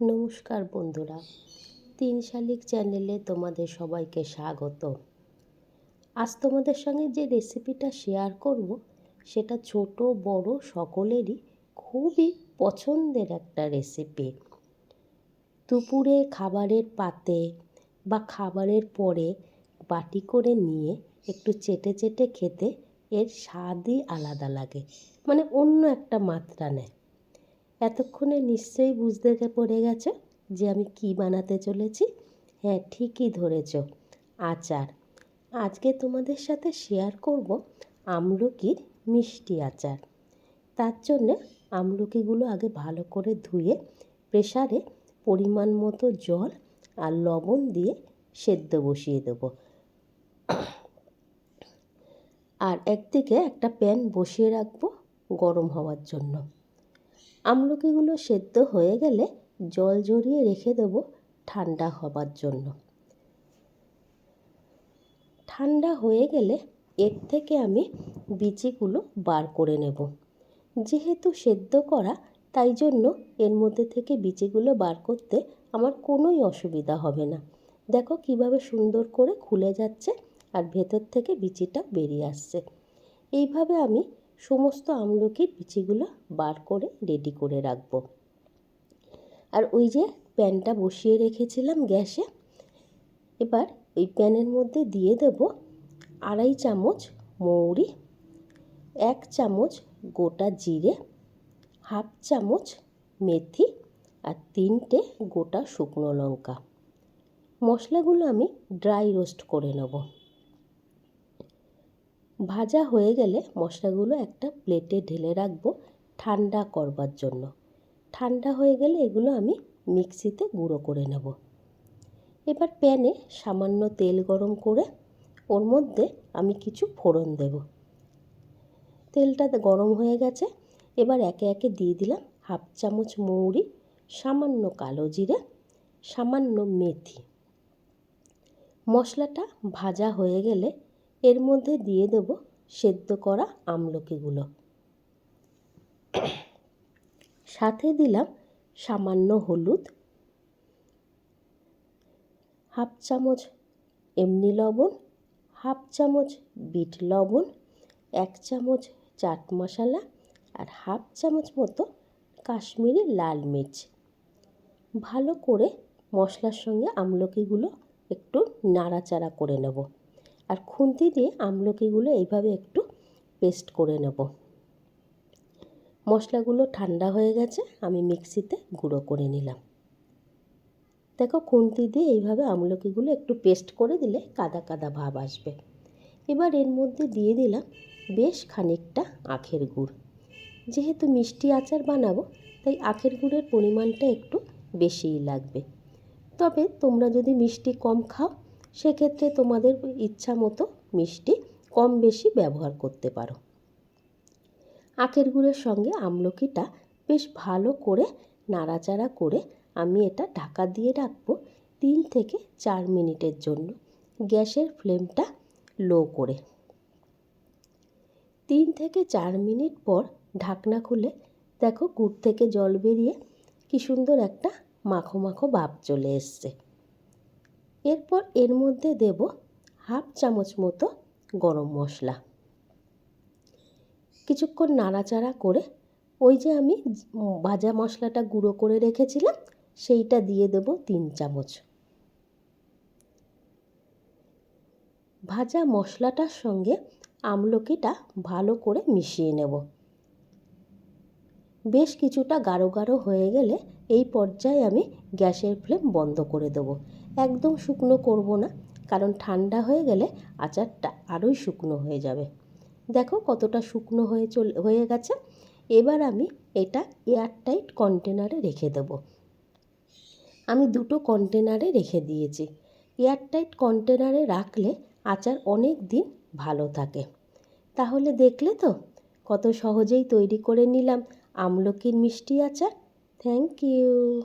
নমস্কার বন্ধুরা, তিন শালিক চ্যানেলে তোমাদের সবাইকে স্বাগত। আজ তোমাদের সঙ্গে যে রেসিপিটা শেয়ার করব, সেটা ছোট, বড় সকলেরই খুবই পছন্দের একটা রেসিপি দুপুরে খাবারের পাতে বা খাবারের পরে বাটি করে নিয়ে একটু চেটে চেটে খেতে এর স্বাদই আলাদা লাগে মানে অন্য একটা মাত্রা নেয়। এতক্ষণে নিশ্চয়ই বুঝতে পড়ে গেছো যে আমি কি বানাতে চলেছি? হ্যাঁ ঠিকই ধরেছ। আচার। আজকে তোমাদের সাথে শেয়ার করব আমলকির মিষ্টি আচার। তার জন্য আমলকিগুলো আগে ভালো করে ধুয়ে প্রেসারে পরিমাণ মতো জল আর লবণ দিয়ে সেদ্ধ বসিয়ে দেব। আর একদিকে একটা প্যান বসিয়ে রাখব গরম হওয়ার জন্য। আমলকিগুলো সেদ্ধ হয়ে গেলে জল ঝরিয়ে রেখে দেবো ঠান্ডা হবার জন্য। ঠান্ডা হয়ে গেলে এর থেকে আমি বিচিগুলো বার করে নেব। যেহেতু সেদ্ধ করা, তাই জন্য এর মধ্যে থেকে বিচিগুলো বার করতে আমার কোনোই অসুবিধা হবে না। দেখো কীভাবে সুন্দর করে খুলে যাচ্ছে আর ভেতর থেকে বিচিটা বেরিয়ে আসছে। এইভাবে আমি সমস্ত আমলকির বিচিগুলো বার করে রেডি করে রাখব। আর ওই যে প্যানটা বসিয়ে রেখেছিলাম গ্যাসে, এবার ওই প্যানের মধ্যে দিয়ে দেব আড়াই চামচ মৌরি, এক চামচ গোটা জিরে, হাফ চামচ মেথি আর তিনটে গোটা শুকনো লঙ্কা। মশলাগুলো আমি ড্রাই রোস্ট করে নেব। ভাজা হয়ে গেলে মশলাগুলো একটা প্লেটে ঢেলে রাখব ঠান্ডা করবার জন্য। ঠান্ডা হয়ে গেলে এগুলো আমি মিক্সিতে গুঁড়ো করে নেব। এবার প্যানে সামান্য তেল গরম করে ওর মধ্যে আমি কিছু ফোড়ন দেব। তেলটা গরম হয়ে গেছে, এবার একে একে দিয়ে দিলাম হাফ চামচ মৌরি, সামান্য কালো জিরে, সামান্য মেথি। মশলাটা ভাজা হয়ে গেলে এর মধ্যে দিয়ে দেব সেদ্ধ করা আমলকিগুলো। সাথে দিলাম সামান্য হলুদ, হাফ চামচ এমনি লবণ, হাফ চামচ বিট লবণ, এক চামচ চাট মশলা আর হাফ চামচ মতো কাশ্মীরি লাল মির্চ। ভালো করে মশলার সঙ্গে আমলকিগুলো একটু নাড়াচাড়া করে নেব। আর খুন্তি দিয়ে আমলকিগুলো এইভাবে একটু পেস্ট করে নেব। মশলাগুলো ঠান্ডা হয়ে গেছে, আমি মিক্সিতে গুঁড়ো করে নিলাম। দেখো খুন্তি দিয়ে এইভাবে আমলকিগুলো একটু পেস্ট করে দিলে কাদা কাদা ভাব আসবে। এবার এর মধ্যে দিয়ে দিলাম বেশ খানিকটা আখের গুড়। যেহেতু মিষ্টি আচার বানাবো, তাই আখের গুড়ের পরিমাণটা একটু বেশিই লাগবে। তবে তোমরা যদি মিষ্টি কম খাও সেক্ষেত্রে তোমাদের ইচ্ছা মতো মিষ্টি কম বেশি ব্যবহার করতে পারো। আখের গুড়ের সঙ্গে আমলকিটা বেশ ভালো করে নাড়াচাড়া করে আমি এটা ঢাকা দিয়ে রাখব তিন থেকে চার মিনিটের জন্য গ্যাসের ফ্লেমটা লো করে। তিন থেকে চার মিনিট পর ঢাকনা খুলে দেখো গুড় থেকে জল বেরিয়ে কি সুন্দর একটা মাখো মাখো ভাব চলে এসছে। এরপর এর মধ্যে দেব হাফ চামচ মতো গরম মশলা। কিছুক্ষণ নাড়াচাড়া করে ওই যে আমি ভাজা মশলাটা গুঁড়ো করে রেখেছিলাম, সেইটা দিয়ে দেব তিন চামচ। ভাজা মশলাটার সঙ্গে আমলকিটা ভালো করে মিশিয়ে নেব। বেশ কিছুটা গাঢ় গাঢ় হয়ে গেলে এই পর্যায়ে আমি গ্যাসের ফ্লেম বন্ধ করে দেব। একদম শুকনো করব না, কারণ ঠান্ডা হয়ে গেলে আচারটা আরোই শুকনো হয়ে যাবে। দেখো কতটা শুকনো হয়ে চলে, হয়ে গেছে। এবার আমি এটা এয়ারটাইট কন্টেনারে রেখে দেব। আমি দুটো কন্টেনারে রেখে দিয়েছি। এয়ারটাইট কন্টেনারে রাখলে আচার অনেক দিন ভালো থাকে। তাহলে দেখলে তো কত সহজেই তৈরি করে নিলাম। আমলকির মিষ্টি আচার। Thank you.